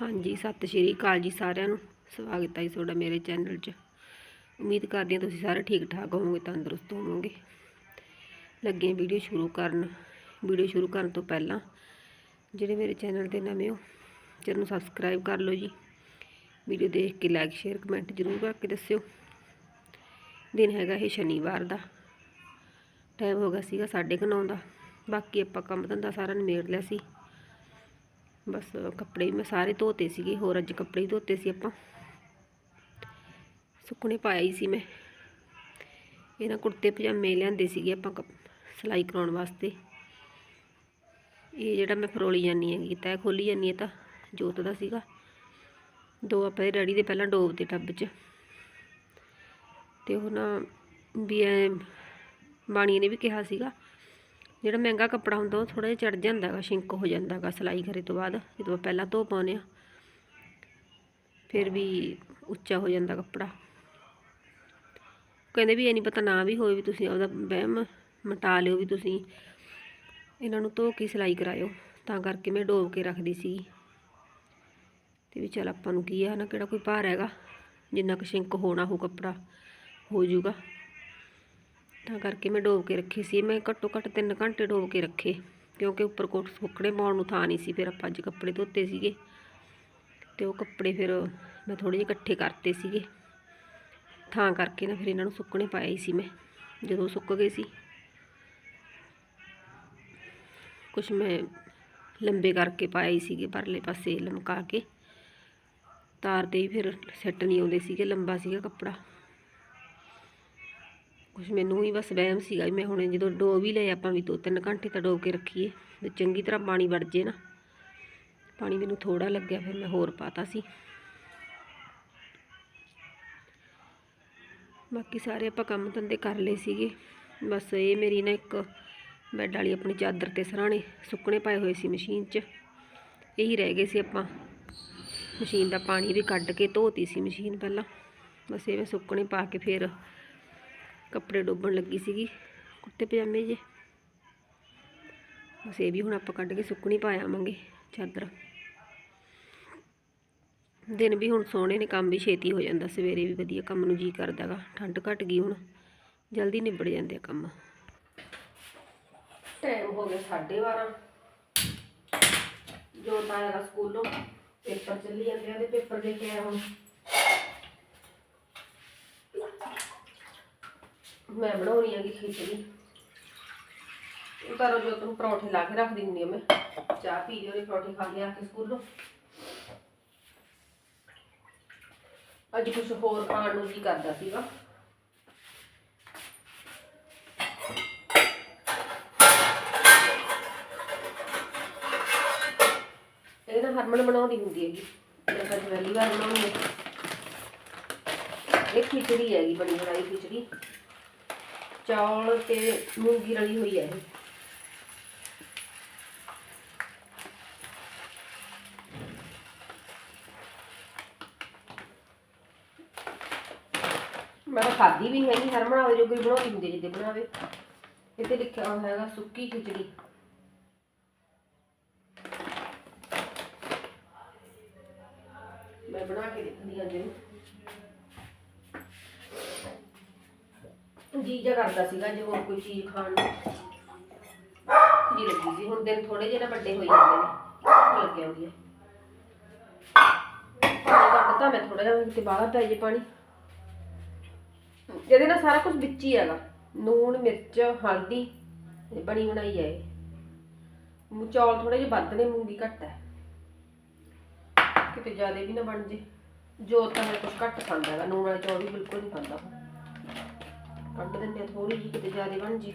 ਹਾਂਜੀ, ਸਤਿ ਸ਼੍ਰੀ ਅਕਾਲ ਜੀ ਸਾਰਿਆਂ ਨੂੰ। ਸਵਾਗਤ ਹੈ ਜੀ ਤੁਹਾਡਾ ਮੇਰੇ ਚੈਨਲ 'ਚ। ਉਮੀਦ ਕਰਦੀ ਹਾਂ ਤੁਸੀਂ ਸਾਰੇ ਠੀਕ ਠਾਕ ਹੋਵੋਗੇ, ਤੰਦਰੁਸਤ ਹੋਵੋਗੇ। ਲੱਗੇ ਵੀਡੀਓ ਸ਼ੁਰੂ ਕਰਨ। ਵੀਡੀਓ ਸ਼ੁਰੂ ਕਰਨ ਤੋਂ ਪਹਿਲਾਂ ਜਿਹੜੇ ਮੇਰੇ ਚੈਨਲ ਤੇ ਨਵੇਂ ਹੋ, ਚੈਨਲ ਨੂੰ ਸਬਸਕ੍ਰਾਈਬ ਕਰ ਲਓ ਜੀ। ਵੀਡੀਓ ਦੇਖ ਕੇ ਲਾਈਕ ਸ਼ੇਅਰ ਕਮੈਂਟ ਜ਼ਰੂਰ ਕਰਕੇ ਦੱਸਿਓ। ਦਿਨ ਹੈਗਾ ਇਹ ਸ਼ਨੀਵਾਰ ਦਾ। ਟਾਈਮ ਹੋ ਗਿਆ ਸੀਗਾ 9:30 ਦਾ। ਬਾਕੀ ਆਪਾਂ ਕੰਮ ਧੰਦਾ ਸਾਰਾ ਨਿਬੇੜ ਲਿਆ ਸੀ। ਬਸ ਕੱਪੜੇ ਵੀ ਮੈਂ ਸਾਰੇ ਧੋਤੇ ਸੀਗੇ, ਹੋਰ ਅੱਜ ਕੱਪੜੇ ਹੀ ਧੋਤੇ ਸੀ ਆਪਾਂ। ਸੁੱਕਣੇ ਪਾਇਆ ਹੀ ਸੀ ਮੈਂ। ਇਹਨਾਂ ਕੁੜਤੇ ਪਜਾਮੇ ਲਿਆਂਦੇ ਸੀਗੇ ਆਪਾਂ ਕੱਪ- ਸਿਲਾਈ ਕਰਾਉਣ ਵਾਸਤੇ। ਇਹ ਜਿਹੜਾ ਮੈਂ ਫਰੋਲੀ ਜਾਨੀ ਹੈਗੀ ਤੈ ਖੋਲੀ ਜਾਨੀ ਹੈ ਤਾਂ, ਜੋਤ ਦਾ ਸੀਗਾ। ਦੋ ਆਪਾਂ ਇਹ ਰੈਡੀ ਦੇ ਪਹਿਲਾਂ ਡੋਬ ਤੇ ਟੱਬ 'ਚ। ਤੇ ਉਹ ਨਾ ਵੀ ਐ ਬਾਣੀ ਨੇ ਵੀ ਕਿਹਾ ਸੀਗਾ ਜਿਹੜਾ ਮਹਿੰਗਾ ਕੱਪੜਾ ਹੁੰਦਾ ਉਹ ਥੋੜਾ ਜਿਹਾ ਚੜ ਜਾਂਦਾ ਹੈਗਾ, ਸ਼ਿੰਕ ਹੋ ਜਾਂਦਾ ਹੈਗਾ ਸਿਲਾਈ ਕਰੇ ਤੋਂ ਬਾਅਦ, ਜਦੋਂ ਪਹਿਲਾਂ ਧੋ ਪਾਉਂਦੇ ਆ ਫਿਰ ਵੀ ਉੱਚਾ ਹੋ ਜਾਂਦਾ ਕੱਪੜਾ। ਕਹਿੰਦੇ ਵੀ ਇਹ ਨਹੀਂ ਪਤਾ ਨਾ ਵੀ ਹੋਵੇ ਵੀ ਤੁਸੀਂ ਉਹਦਾ ਵਹਿਮ ਮਟਾ ਲਿਓ ਵੀ ਤੁਸੀਂ। ਇਹਨਾਂ ਨੂੰ ਧੋ ਕੇ ਸਿਲਾਈ ਕਰਾਇਓ, ਤਾਂ ਕਰਕੇ ਮੈਂ ਡੋਬ ਕੇ ਰੱਖਦੀ ਸੀ। ਤੇ ਵੀ ਚਲ ਆਪਾਂ ਨੂੰ ਕੀ ਆ ਨਾ ਕਿਹੜਾ ਕੋਈ ਭਾਰ ਹੈਗਾ, ਜਿੰਨਾ ਕੁ ਸ਼ਿੰਕ ਹੋਣਾ ਹੋ ਕੱਪੜਾ, ਹੋ ਜਾਊਗਾ। ਤਾਂ ਕਰਕੇ ਮੈਂ ਡੋਬ ਕੇ ਰੱਖੀ ਸੀ। ਮੈਂ ਘੱਟੋ ਘੱਟ 3 ਘੰਟੇ ਡੋਬ ਕੇ ਰੱਖੇ, ਕਿਉਂਕਿ ਉੱਪਰ ਕੋਟ ਸੁੱਕਣੇ ਪਾਉਣ ਨੂੰ ਥਾਂ ਨਹੀਂ ਸੀ। ਫਿਰ ਆਪਾਂ ਅੱਜ ਕੱਪੜੇ ਧੋਤੇ ਸੀਗੇ ਤੇ ਉਹ ਕੱਪੜੇ ਫਿਰ ਮੈਂ ਥੋੜੇ ਜਿਹੇ ਇਕੱਠੇ ਕਰਤੇ ਸੀਗੇ। ਥਾਂ ਕਰਕੇ ਨਾ ਫਿਰ ਇਹਨਾਂ ਨੂੰ ਸੁੱਕਣੇ ਪਾਇਆ ਹੀ ਸੀ ਮੈਂ, ਜਦੋਂ ਸੁੱਕ ਗਏ ਸੀ। ਕੁਛ ਮੈਂ ਲੰਬੇ ਕਰਕੇ ਪਾਏ ਸੀਗੇ, ਪਰਲੇ ਪਾਸੇ ਲਮਕਾ ਕੇ। ਤਾਰ ਤੇ ਹੀ ਫਿਰ ਸੈੱਟ ਨਹੀਂ ਆਉਂਦੇ ਸੀਗੇ, ਲੰਬਾ ਸੀਗਾ ਕੱਪੜਾ। ਕੁਛ ਮੈਨੂੰ ਹੀ ਬਸ ਵਹਿਮ ਸੀਗਾ ਵੀ ਮੈਂ ਹੁਣੇ ਜਦੋਂ ਡੋਬ ਵੀ ਲਏ ਆਪਾਂ ਵੀ ਦੋ ਤਿੰਨ ਘੰਟੇ ਤਾਂ ਡੋਬ ਕੇ ਰੱਖੀਏ, ਤੇ ਚੰਗੀ ਤਰ੍ਹਾਂ ਪਾਣੀ ਵੜ ਜੇ ਨਾ। ਪਾਣੀ ਮੈਨੂੰ ਥੋੜਾ ਲੱਗਿਆ, ਫਿਰ ਮੈਂ ਹੋਰ ਪਾਤਾ ਸੀ। ਬਾਕੀ ਸਾਰੇ ਆਪਾਂ ਕੰਮ ਧੰਦੇ ਕਰ ਲਏ ਸੀਗੇ। ਬਸ ਇਹ ਮੇਰੀ ਨਾ ਇੱਕ ਬੈੱਡ ਵਾਲੀ ਆਪਣੀ ਚਾਦਰ ਤੇ ਸਰਾਣੇ ਸੁੱਕਣੇ ਪਾਏ ਹੋਏ ਸੀ ਮਸ਼ੀਨ 'ਚ। ਇਹੀ ਰਹਿ ਗਏ ਸੀ ਆਪਾਂ। ਮਸ਼ੀਨ ਦਾ ਪਾਣੀ ਵੀ ਕੱਢ ਕੇ ਧੋਤੀ ਸੀ ਮਸ਼ੀਨ ਪਹਿਲਾਂ। ਬਸ ਇਹ ਮੈਂ ਸੁੱਕਣੇ ਪਾ ਕੇ ਫਿਰ ਕੱਪੜੇ ਡੋਬਣ ਲੱਗੀ ਸੀਗੀ ਕੁੱਤੇ ਪਜਾਮੇ ਜੇ। ਬਸ ਇਹ ਵੀ ਹੁਣ ਆਪਾਂ ਕੱਢ ਕੇ ਸੁੱਕਣੀ ਪਾ ਆਵਾਂਗੇ ਚਾਦਰ। ਦਿਨ ਵੀ ਹੁਣ ਸੋਹਣੇ ਨੇ, ਕੰਮ ਵੀ ਛੇਤੀ ਹੋ ਜਾਂਦਾ, ਸਵੇਰੇ ਵੀ ਵਧੀਆ ਕੰਮ ਨੂੰ ਜੀ ਕਰਦਾਗਾ। ਠੰਡ ਘਟ ਗਈ ਹੁਣ, ਜਲਦੀ ਨਿਬੜ ਜਾਂਦੇ ਆ ਕੰਮ। ਟਾਈਮ ਹੋ ਗਿਆ 12:30 ਜੋ ਤਾਇਆ ਸਕੂਲੋਂ, ਪੇਪਰ ਚੱਲੀ ਜਾਂਦੇ ਆ ਤੇ ਪੇਪਰ ਦੇ ਕੇ ਆਇਆ ਹੁਣ। ਮੈਂ ਬਣਾਉਣੀ ਹੈਗੀ ਖਿਚੜੀ। ਉਤਾਰੋ ਜੋ ਤੂੰ ਪਰੌਂਠੇ ਲਾ ਕੇ ਰੱਖ ਦਿੰਦੀ ਆ ਮੈਂ। ਚਾਹ ਪੀ ਲਿਓ ਨੇ ਪਰੌਂਠੇ ਖਾ ਲਿਆ ਕੇ ਸਕੂਲੋਂ ਅੱਜ ਕੁਝ ਹੋਰ ਖਾਣ ਨੂੰ ਜੀ ਕਰਦਾ ਸੀਗਾ। ਇਹ ਨਾ ਹਰਮਨ ਬਣਾਉਂਦੀ ਹੁੰਦੀ ਹੈਗੀ। ਮੈਂ ਤਾਂ ਪਹਿਲੀ ਵਾਰ ਬਣਾਉਣੀ ਹੈ ਇਹ ਖਿਚੜੀ ਹੈਗੀ, ਬਣੀ ਬਣਾਈ ਖਿਚੜੀ। ਚੌਲ ਤੇ ਮੂੰਗੀ ਰਲੀ ਹੋਈ ਹੈ ਇਹ। ਮੈਂ ਤਾਂ ਖਾਦੀ ਵੀ ਹੈਗੀ ਹਰਮਨ ਆਵੇ ਜੋ ਕੋਈ ਬਣਾਉਂਦੀ ਹੁੰਦੀ ਹੈ ਜਿੱਦੇ ਬਣਾਵੇ। ਇੱਥੇ ਲਿਖਿਆ ਹੋਇਆ ਹੈਗਾ ਸੁੱਕੀ ਖਿਚੜੀ ਮੈਂ ਬਣਾ ਕੇ ਦੇਖਦੀ ਅੱਜ ਇਹਨੂੰ ਜੀ ਜਾ ਕਰਦਾ ਸੀਗਾ ਜੇ ਹੋਰ ਕੋਈ ਚੀਜ਼ ਖਾਣ ਨੂੰ। ਜੀ ਲੱਗੀ ਸੀ, ਹੁਣ ਦਿਨ ਥੋੜੇ ਜਿਹੇ ਨਾ ਵੱਡੇ ਹੋਈ ਜਾਂਦੇ ਨੇ। ਲੱਗਿਆ ਹੁੰਦੀ ਹੈ। ਕੱਢਤਾ ਮੈਂ ਥੋੜਾ ਜਿਹਾ ਕਿਤੇ ਬਾਹਰ ਪੈ ਜੇ ਪਾਣੀ। ਇਹਦੇ ਨਾਲ ਸਾਰਾ ਕੁਝ ਵਿੱਚ ਹੀ ਹੈਗਾ। ਨੂਣ ਮਿਰਚ, ਹਲਦੀ ਬਣੀ ਬਣਾਈ ਹੈ ਚੌਲ ਥੋੜੇ ਜਿਹੇ ਵੱਧ ਨੇ ਮੂੰਗੀ ਘੱਟ ਹੈ। ਕਿਤੇ ਜ਼ਿਆਦਾ ਵੀ ਨਾ ਬਣ ਜੇ। ਜੋ ਤਾਂ ਮੈਂ ਕੁਝ ਘੱਟ ਖਾਂਦਾ ਹੈਗਾ ਨੂਣ ਵਾਲੇ ਚੌਲ ਵੀ ਬਿਲਕੁਲ ਨਹੀਂ ਖਾਂਦਾ। ਕੱਢ ਦਿੰਦੇ ਥੋੜੀ ਜਿਹੀ ਕਿਤੇ ਜ਼ਿਆਦਾ ਬਣ ਜੇ।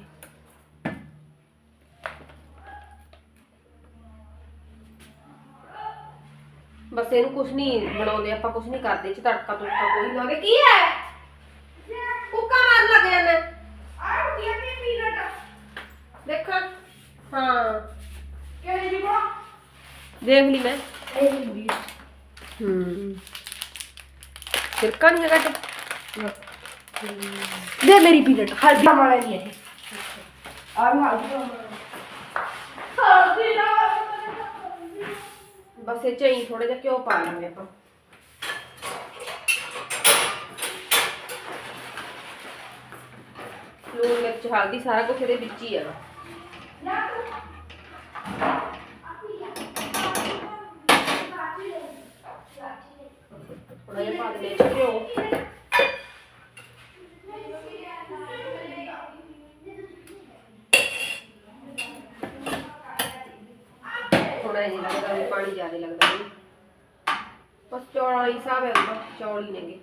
ਬਸ ਇਹਨੂੰ ਕੁਝ ਨਹੀਂ ਬਣਾਉਂਦੇ ਆਪਾਂ ਕੁਝ ਨਹੀਂ ਕਰਦੇ ਚ ਤੜਕਾ ਤੁੜਕਾ ਕੋਈ ਨਾ ਲਾਗੇ ਕੀ ਹੈ? ਕੁੱਕਾ ਮਾਰਨ ਲੱਗ ਜਾਂਦਾ ਦੇਖ। ਹਾਂ। ਦੇਖ ਲਈ ਮੈਂ। ਹੂੰ। ਸਿਰਕਾ ਨਹੀਂ ਹੈਗਾ ਤੇ ਦੇ ਮੇਰੀ ਪੀਨਟ ਹਲਦੀ ਵਾਲਾ ਨਹੀਂ ਹੈ। ਆ ਵੀ ਹਲਦੀ ਦਾ ਹਲਦੀ ਬਸ ਇਹ ਚ ਹੀ ਥੋੜਾ ਜਿਹਾ ਘਿਓ ਪਾ ਲਾਂਗੇ ਆਪਾਂ। ਲੂਣ ਮਿਰਚ ਹਲਦੀ ਸਾਰਾ ਕੁਝ ਇਹਦੇ ਵਿੱਚ ਹੀ ਹੈਗਾ। ਥੋੜਾ ਜਿਹਾ ਪਾ ਦੇ ਘਿਓ। ਥੋੜਾ ਜਿਹਾ ਲੱਗਦਾ ਵੀ ਪਾਣੀ ਜ਼ਿਆਦਾ ਲੱਗਦਾ ਨਹੀਂ ਬਸ ਚੌਲਾਂ ਵਾਲੀ ਹਿਸਾਬ ਹੈ ਉਹਦਾ ਚੌਲ ਹੀ ਨੇਗੇ।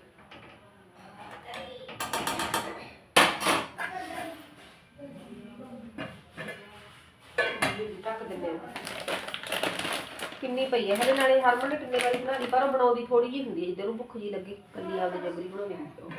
ਢੱਕ ਦਿੰਦੇ ਕਿੰਨੀ ਪਈ ਹੈ, ਹਲੇ ਨਾਲੇ ਹਰਮਨ ਨੇ ਕਿੰਨੇ ਵਾਰੀ ਬਣਾ ਲਈ, ਪਰ ਉਹ ਬਣਾਉਂਦੀ ਥੋੜੀ ਜਿਹੀ ਹੁੰਦੀ ਹੈ, ਜਿੱਦਾਂ ਨੂੰ ਭੁੱਖ ਜੀ ਲੱਗੇ, ਕੱਲੀ ਆਪਦੇ ਜਬਰੀ ਬਣਾਉਂਦੀ ਹੁੰਦੀ ਉਹ।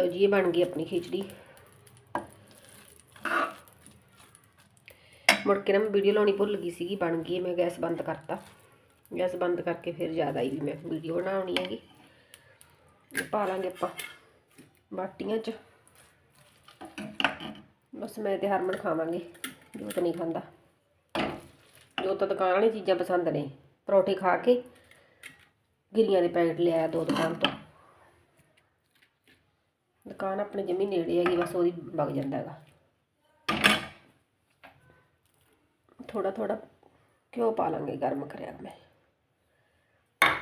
ਲਓ ਜੀ, ਇਹ ਬਣ ਗਈ ਆਪਣੀ ਖਿਚੜੀ। ਮੁੜ ਕੇ ਨਾ ਮੈਂ ਵੀਡੀਓ ਲਾਉਣੀ ਭੁੱਲ ਗਈ ਸੀਗੀ, ਬਣ ਗਈ ਮੈਂ ਗੈਸ ਬੰਦ ਕਰਤਾ। ਗੈਸ ਬੰਦ ਕਰਕੇ ਫਿਰ ਜ਼ਿਆਦਾ ਆਈ ਵੀ ਮੈਂ ਵੀਡੀਓ ਬਣਾਉਣੀ ਹੈਗੀ। ਪਾ ਲਾਂਗੇ ਆਪਾਂ ਬਾਟੀਆਂ 'ਚ। ਬਸ ਮੈਂ ਤੇ ਹਰਮਨ ਖਾਵਾਂਗੇ ਜੋਤ ਨਹੀਂ ਖਾਂਦਾ। ਜੋ ਤਾਂ ਦੁਕਾਨ ਵਾਲੀ ਚੀਜ਼ਾਂ ਪਸੰਦ ਨੇ, ਪਰੌਠੇ ਖਾ ਕੇ ਗਿਰੀਆਂ ਦੇ ਪੈਕਟ ਲਿਆਇਆ ਦੋ ਦੁਕਾਨ ਤੋਂ। ਦੁਕਾਨ ਆਪਣੇ ਜਮੀ ਨੇੜੇ ਹੈਗੀ, ਬਸ ਉਹਦੀ ਵਗ ਜਾਂਦਾ ਹੈਗਾ। ਥੋੜਾ ਥੋੜਾ ਘਿਓ ਪਾ ਲਾਂਗੇ, ਗਰਮ ਕਰਿਆ ਮੈਂ।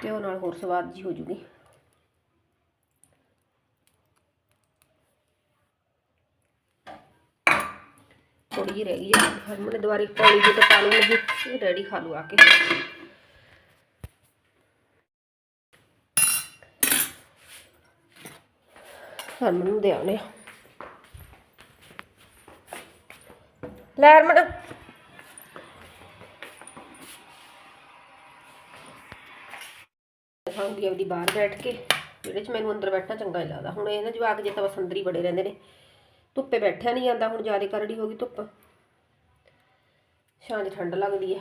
ਘਿਓ ਨਾਲ ਹੋਰ ਸਵਾਦ ਜੀ ਹੋ ਜੂਗੀ। ਥੋੜੀ ਜਿਹੀ ਰਹਿ ਗਈ ਹੈ। ਹਰਮਨ ਨੇ ਦੁਬਾਰੇ ਪਾਣੀ ਦੀ ਤਾਂ ਪਾ ਲੂੰਗੀ ਰੈਡੀ ਖਾ ਲੂ ਆ ਕੇ। ਹਰਮਨ ਨੂੰ ਦੇ ਆਉਣੇ ਲੈ ਹਰਮਨ। ਖਾਉਂਗੀ ਆਪਦੀ ਬਾਹਰ ਬੈਠ ਕੇ। ਜਿਹੜੇ ਚ ਮੈਨੂੰ ਅੰਦਰ ਬੈਠਣਾ ਚੰਗਾ ਨਹੀਂ ਲੱਗਦਾ। ਹੁਣ ਇਹ ਜਵਾਕ ਜੇ ਤਾਂ ਬਸ ਅੰਦਰ ਹੀ ਬੜੇ ਰਹਿੰਦੇ ਨੇ। ਧੁੱਪੇ ਬੈਠਿਆ ਨਹੀਂ ਜਾਂਦਾ। ਹੁਣ ਜ਼ਿਆਦਾ ਕਰੜੀ ਹੋ ਗਈ ਧੁੱਪ। ਛਾਂ 'ਚ ਠੰਡ ਲੱਗਦੀ ਹੈ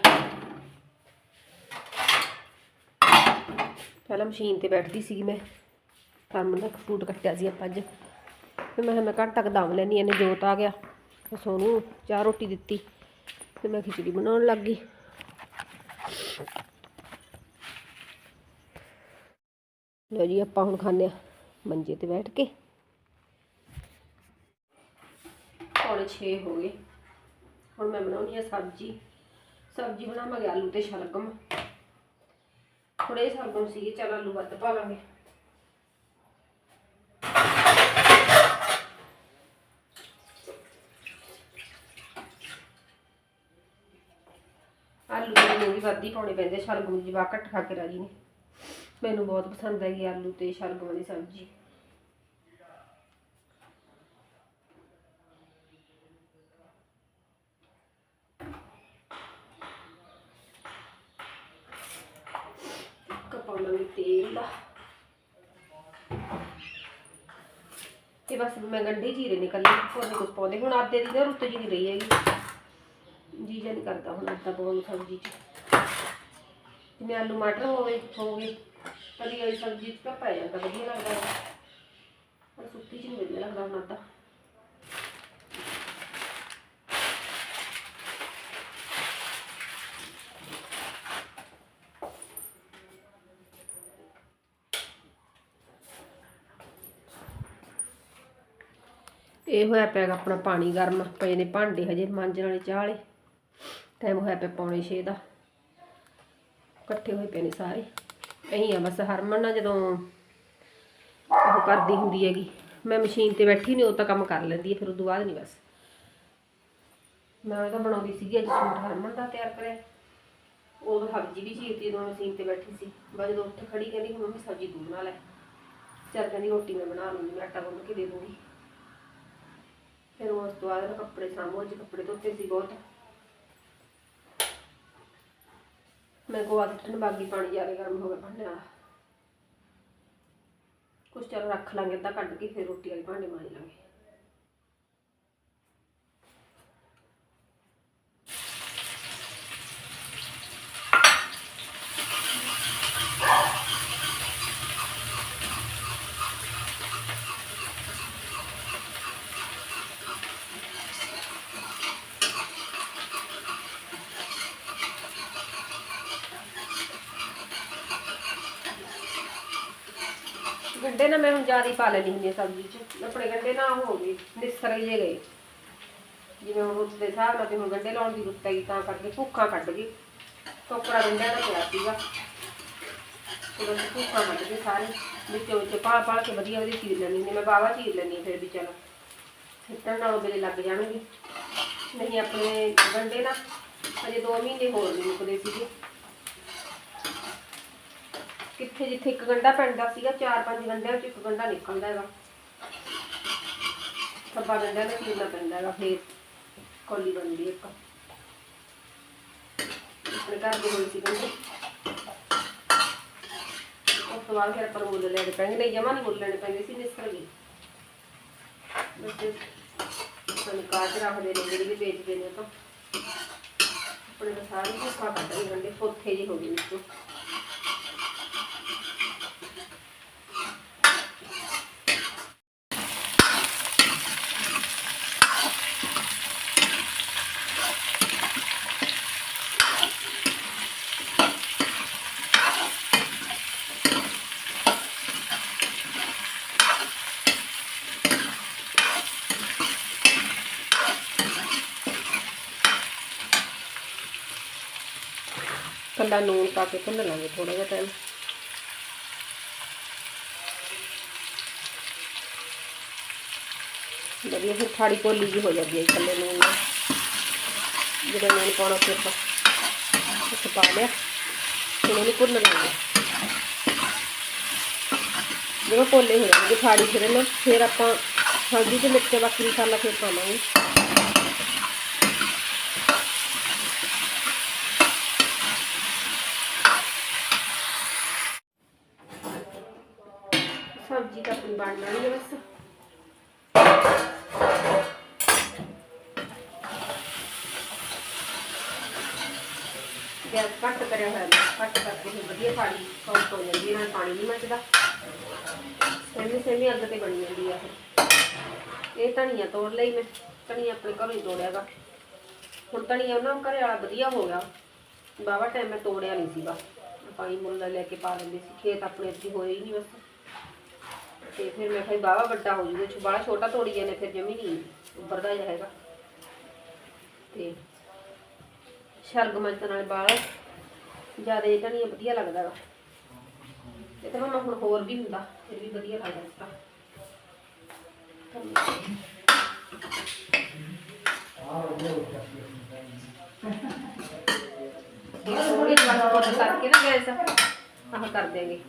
ਪਹਿਲਾਂ ਮਸ਼ੀਨ ਤੇ ਬੈਠਦੀ ਸੀਗੀ ਮੈਂ। ਹਰਮਨ ਦਾ ਫਰੂਟ ਕੱਟਿਆ ਸੀ ਆਪਾਂ ਅੱਜ। ਫਿਰ ਮੈਂ ਕਿਹਾ ਮੈਂ ਘੰਟਾ ਕੁ ਦਮ ਲੈਣੀ ਇਹਨੇ ਜੋਤ ਆ ਗਿਆ। ਫਿਰ ਸੋਨੂੰ ਚਾਹ ਰੋਟੀ ਦਿੱਤੀ। ਫਿਰ ਮੈਂ ਖਿਚੜੀ ਬਣਾਉਣ ਲੱਗ ਗਈ। ਲੋ ਜੀ, ਆਪਾਂ ਹੁਣ ਖਾਂਦੇ ਆ ਮੰਜੇ ਤੇ ਬੈਠ ਕੇ। ਪੌਣੇ 6 ਹੋ ਗਏ। ਹੁਣ ਮੈਂ ਬਣਾਉਣੀ ਆ ਸਬਜ਼ੀ। ਸਬਜ਼ੀ ਬਣਾਵਾਂਗੇ ਆਲੂ ਤੇ ਸ਼ਲਗਮ। ਥੋੜੇ ਸ਼ਲਗਮ ਸੀਗੇ, ਚਲ ਆਲੂ ਵੱਧ ਪਾ ਲਾਂਗੇ। ਆਲੂ ਮੈਨੂੰ ਵੀ ਵੱਧ ਹੀ ਪਾਉਣੇ ਪੈਂਦੇ, ਸ਼ਲਗਮ ਜੀ ਬਾ ਘੱਟ ਖਾ ਕੇ ਰਾਜੀ ਨੇ। ਮੈਨੂੰ ਬਹੁਤ ਪਸੰਦ ਹੈਗੀ ਆਲੂ ਤੇ ਸ਼ਲਗਮ ਦੀ ਸਬਜ਼ੀ। ਪਾਉਣਾ ਵੀ ਤੇਲ ਦਾ। ਤੇ ਬਸ ਮੈਂ ਗੰਢੇ ਜੀਰੇ ਨਿਕਲਨੇ ਹੋਰ ਨਹੀਂ ਕੁਝ ਪਾਉਂਦੇ। ਹੁਣ ਆਦੇ ਦੀ ਨਾ ਰੁੱਤ ਜੀ ਨਹੀਂ ਰਹੀ ਹੈਗੀ। ਜੀ ਜਾਂ ਨਹੀਂ ਕਰਦਾ ਹੁਣ ਆਟਾ ਪਾਉਣ ਨੂੰ ਸਬਜ਼ੀ 'ਚ। ਜਿਵੇਂ ਆਲੂ ਮਟਰ ਹੋਵੇ ਹੋਵੇ ਕਦੀ ਵਾਲੀ ਸਬਜ਼ੀ 'ਚ ਪੈ ਜਾਂਦਾ, ਵਧੀਆ ਲੱਗਦਾ। ਪਰ ਸੁੱਕੀ 'ਚ ਨਹੀਂ ਵਧੀਆ ਲੱਗਦਾ ਹੁਣ ਆਟਾ ਇਹ ਹੋਇਆ ਪਿਆ ਗਾ ਆਪਣਾ ਪਾਣੀ ਗਰਮ, ਪਏ ਨੇ ਭਾਂਡੇ ਹਜੇ, ਮਾਂਜਣ ਵਾਲੇ ਚਾਹ ਵਾਲੇ। ਟਾਈਮ ਹੋਇਆ ਪਿਆ ਪੌਣੇ 6 ਦਾ। ਇਕੱਠੇ ਹੋਏ ਪਏ ਨੇ ਸਾਰੇ। ਇਹੀ ਆ ਬਸ ਹਰਮਨ ਨਾ ਜਦੋਂ ਉਹ ਕਰਦੀ ਹੁੰਦੀ ਹੈਗੀ। ਮੈਂ ਮਸ਼ੀਨ ਤੇ ਬੈਠੀ ਨਹੀਂ ਉਹ ਤਾਂ ਕੰਮ ਕਰ ਲੈਂਦੀ ਹੈ, ਫਿਰ ਉਦੋਂ ਬਾਅਦ ਨਹੀਂ ਬਸ। ਮੈਂ ਤਾਂ ਬਣਾਉਂਦੀ ਸੀਗੀ ਅੱਜ ਸੂਟ ਹਰਮਨ ਦਾ ਤਿਆਰ ਕਰਿਆ। ਉਹ ਸਬਜ਼ੀ ਵੀ ਚੀਰਤੀ ਜਦੋਂ ਮਸ਼ੀਨ ਤੇ ਬੈਠੀ ਸੀ। ਬਸ ਜਦੋਂ ਉੱਠ ਖੜੀ, ਕਹਿੰਦੀ ਕਿ ਮੰਮੀ, ਸਬਜ਼ੀ ਤੂੰ ਬਣਾ ਲੈ। ਚੱਲ ਕਹਿੰਦੀ, ਰੋਟੀ ਮੈਂ ਬਣਾ ਲੂੰਗੀ, ਮੈਂ ਆਟਾ ਗੁੰਨ ਕੇ ਦੇ ਦੂੰਗੀ। ਫਿਰ ਉਸ ਤੋਂ ਬਾਅਦ ਕੱਪੜੇ ਸਾਂਭੋ, ਅੱਜ ਕੱਪੜੇ ਧੋਤੇ ਸੀ ਬਹੁਤ। ਮੈਂ ਗੋਆ ਦਿੱਤਨ ਬਾਗੀ ਪਾਣੀ ਜ਼ਿਆਦਾ ਗਰਮ ਹੋ ਗਿਆ ਭਾਂਡੇ ਦਾ। ਕੁਛ ਚਲ ਰੱਖ ਲਾਂਗੇ ਅੱਧਾ ਕੱਢ ਕੇ ਫਿਰ ਰੋਟੀ ਵਾਲੇ ਭਾਂਡੇ ਮਾਂਜ ਲਾਂਗੇ। ਗੰਡੇ ਨਾ ਮੈਂ ਹੁਣ ਜ਼ਿਆਦਾ ਹੀ ਪਾ ਲੈਣੀ ਹੁੰਦੀ ਆ ਸਬਜ਼ੀ 'ਚ। ਆਪਣੇ ਗੰਡੇ ਨਾ ਹੋ ਗਏ ਨਿਸਰ ਜੇ ਗਏ ਜਿਵੇਂ ਹੁਣ ਉਸ ਦੇ ਹਿਸਾਬ ਨਾਲ ਤੇ ਹੁਣ ਗੰਡੇ ਲਾਉਣ ਦੀ ਰੁੱਤ ਆਈ ਤਾਂ ਕਰਕੇ ਭੁੱਖਾ ਕੱਢ ਗਈ। ਟੋਕਰਾ ਗੰਡਿਆਂ ਦਾ ਪਿਆ ਸੀਗਾ। ਉਹਦੇ ਵਿੱਚ ਭੁੱਖਾ ਕੱਢ ਗਏ ਸਾਰੇ ਵਿੱਚੋਂ ਵਿੱਚ ਪਾਲ ਪਾਲ ਕੇ ਵਧੀਆ ਵਧੀਆ ਚੀਰ ਲੈਣੀ ਹੁੰਦੀ ਮੈਂ ਬਾਵਾ ਚੀਰ ਲੈਣੀ ਆ ਫਿਰ ਵੀ ਚਲੋ। ਸਿੱਟਣ ਨਾਲੋਂ ਵੇਲੇ ਲੱਗ ਜਾਣਗੇ। ਨਹੀਂ, ਆਪਣੇ ਗੰਡੇ ਨਾ ਅਜੇ 2 ਮਹੀਨੇ ਹੋਰ ਨਹੀਂ ਮੁੱਕਦੇ ਸੀਗੇ। ਕਿੱਥੇ ਜਿੱਥੇ ਇੱਕ ਗੰਡਾ ਪੈਂਦਾ ਸੀਗਾ, ਚਾਰ ਪੰਜ ਗੰਡਿਆਂ ਵਿੱਚ ਇੱਕ ਗੰਡਾ ਨਿਕਲਦਾ ਹੈਗਾ। ਸੱਬਾ ਗੰਡਿਆਂ ਦਾ ਚੀਰਨਾ ਪੈਂਦਾ ਹੈਗਾ, ਫੇਰ ਕੋਲੀ ਬਣਦੀ ਇੱਕ। ਆਪਣੇ ਘਰ ਦੇ ਹੋਈ ਸੀ ਗੰਡੇ ਉਸ ਤੋਂ ਬਾਅਦ ਫਿਰ ਆਪਾਂ ਨੂੰ ਮੁੱਲ ਲੈਣੇ ਪੈਣਗੇ, ਨਹੀਂ ਜਮਾ ਨਹੀਂ ਮੁੱਲ ਲੈਣੇ ਪੈਂਦੇ ਸੀ ਨਿਸਰ ਗਈ ਬੱਚੇ ਸਾਨੂੰ ਕਾਚ ਰੱਖਦੇ ਨੇ, ਜਿਹੜੇ ਵੀ ਵੇਚਦੇ ਨੇ ਤਾਂ ਆਪਣੇ ਤਾਂ ਸਾਰੇ ਭੁੱਖਾ ਕੱਢਦੇ ਗੰਡੇ ਫੋਥੇ ਜਿਹੇ ਹੋ ਗਏ ਵਿੱਚੋਂ ਕੱਲਾ ਨੂਨ ਪਾ ਕੇ ਭੁੰਨ ਲਾਂਗੇ ਥੋੜਾ ਜਿਹਾ ਟਾਈਮ ਵਧੀਆ, ਫਿਰ ਥਾੜੀ ਕੋਲੀ ਜੀ ਹੋ ਜਾਂਦੀ ਹੈ ਜੀ ਕੱਲੇ ਨੂਨ ਨਾਲ। ਜਿਹੜਾ ਨੂਨ ਪਾਉਣਾ ਫਿਰ ਆਪਾਂ ਉੱਥੇ ਪਾ ਲਿਆ। ਹੁਣ ਇਹਨੂੰ ਭੁੰਨ ਲਾਂਗੇ। ਜਦੋਂ ਕੋਲੇ ਹੋ ਜਾਣਗੇ ਥਾੜੀ ਫਿਰ ਨਾ ਫਿਰ ਆਪਾਂ ਹਲਦੀ ਤੇ ਮਿਰਚ ਬਾਕੀ ਮਸਾਲਾ ਫਿਰ ਪਾਵਾਂਗੇ ਸਬਜ਼ੀ ਤਾਂ ਆਪਣੀ ਬਣ ਜਾਣੀ ਹੈ ਬਸ ਗੈਸ ਘੱਟ ਕਰਿਆ ਹੋਇਆ ਮੈਂ ਘੱਟ ਕਰਕੇ ਫਿਰ ਵਧੀਆ ਥਾਲੀ ਸੌਫਟ ਹੋ ਜਾਂਦੀ ਨਾਲ ਪਾਣੀ ਨਹੀਂ ਮੱਚਦਾ। ਸੇਮੀ ਸੇਮੀ ਅੱਗ ਤੇ ਬਣੀ ਜਾਂਦੀ ਆ ਇਹ। ਧਨੀਆ ਤੋੜ ਲਈ ਮੈਂ, ਧਨੀਆ ਆਪਣੇ ਘਰੋਂ ਹੀ ਤੋੜਿਆਗਾ। ਹੁਣ ਧਨੀਆ ਨਾ ਘਰੇ ਵਾਲਾ ਵਧੀਆ ਹੋ ਗਿਆ। ਬਾਵਾ ਟਾਈਮ ਮੈਂ ਤੋੜਿਆ ਨਹੀਂ ਸੀਗਾ। ਪਾਣੀ ਮੁੱਲ ਲੈ ਕੇ ਪਾ ਲੈਂਦੇ ਸੀ। ਖੇਤ ਆਪਣੇ ਅੱਗੇ ਹੋਏ ਹੀ ਨਹੀਂ ਬਸ। ਤੇ ਫਿਰ ਮੈਂ ਕਿਹਾ ਬਾਵਾ ਵੱਡਾ ਹੋ ਜੂਗਾ। ਚ ਛੋਟਾ ਤੋੜੀਏ ਨੇ ਫਿਰ ਜਮੀ ਨਹੀਂ ਉੱਭਰਦਾ ਜਿਹਾ ਹੈਗਾ। ਤੇ ਸ਼ਲਗਮ ਨਾਲ ਬਾਲਾ ਜ਼ਿਆਦਾ ਇਹ ਧਨੀਆ ਵਧੀਆ ਲੱਗਦਾ ਵਾ ਤੇ ਤਾਂ ਹੁਣ ਹੋਰ ਵੀ ਹੁੰਦਾ, ਫਿਰ ਵੀ ਵਧੀਆ ਲੱਗਦਾ ਇਸ ਤਰ੍ਹਾਂ। ਥੋੜੀ ਜਿਹੀ ਬਸ ਕਰਕੇ ਨਾ ਗੈਸ। ਆਹ ਕਰ ਦੇਂਗੇ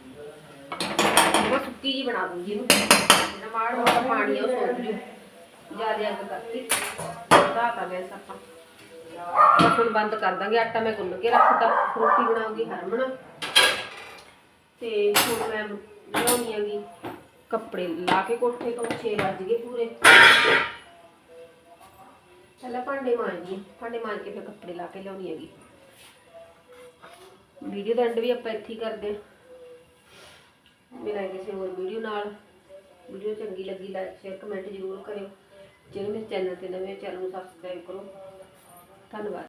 ਉਹ ਸੁੱਕੀ ਜੀ ਬਣਾ ਦੂੰਗੀ ਇਹਨੂੰ। ਜਿਹੜਾ ਮਾੜ ਪਾਣੀ ਉਹ ਸੋਖ ਜੂ। ਜ਼ਿਆਦਾ ਅੱਗ ਕਰਤੀ ਵਧਾਤਾ ਗੈਸ ਆਪਾਂ। ਬਸ ਹੁਣ ਬੰਦ ਕਰ ਦਾਂਗੇ, ਆਟਾ ਮੈਂ ਗੁੰਨ ਕੇ ਰੱਖਤਾ, ਰੋਟੀ ਬਣਾਉਗੀ, ਹਰਮਨ। ਤੇ ਹੁਣ ਮੈਂ ਬਣਾਉਣੀ ਹੈਗੀ ਕੱਪੜੇ ਲਾ ਕੇ ਕੋਠੇ ਤੋਂ 6 ਵੱਜ ਗਏ ਪੂਰੇ। ਪਹਿਲਾਂ ਭਾਂਡੇ ਮਾਂਜਦੀ ਭਾਂਡੇ ਮਾਂਜ ਕੇ ਫਿਰ ਕੱਪੜੇ ਲਾ ਕੇ ਲਿਆਉਣੀ ਹੈਗੀ। ਵੀਡੀਓ ਦਾ ਐਂਡ ਵੀ ਆਪਾਂ ਇੱਥੇ ਹੀ ਕਰਦੇ ਹਾਂ। ਮੇਰਾ ਕਿਸੇ ਹੋਰ ਵੀਡੀਓ ਨਾਲ। ਵੀਡੀਓ ਚੰਗੀ ਲੱਗੀ ਲਾਈਕ ਸ਼ੇਅਰ ਕਮੈਂਟ ਜ਼ਰੂਰ ਕਰਿਓ। ਜਿਹੜੇ ਮੇਰੇ ਚੈਨਲ ਤੇ ਨਵੇਂ ਚੈਨਲ ਨੂੰ ਸਬਸਕ੍ਰਾਈਬ ਕਰੋ। ধন্যবাদ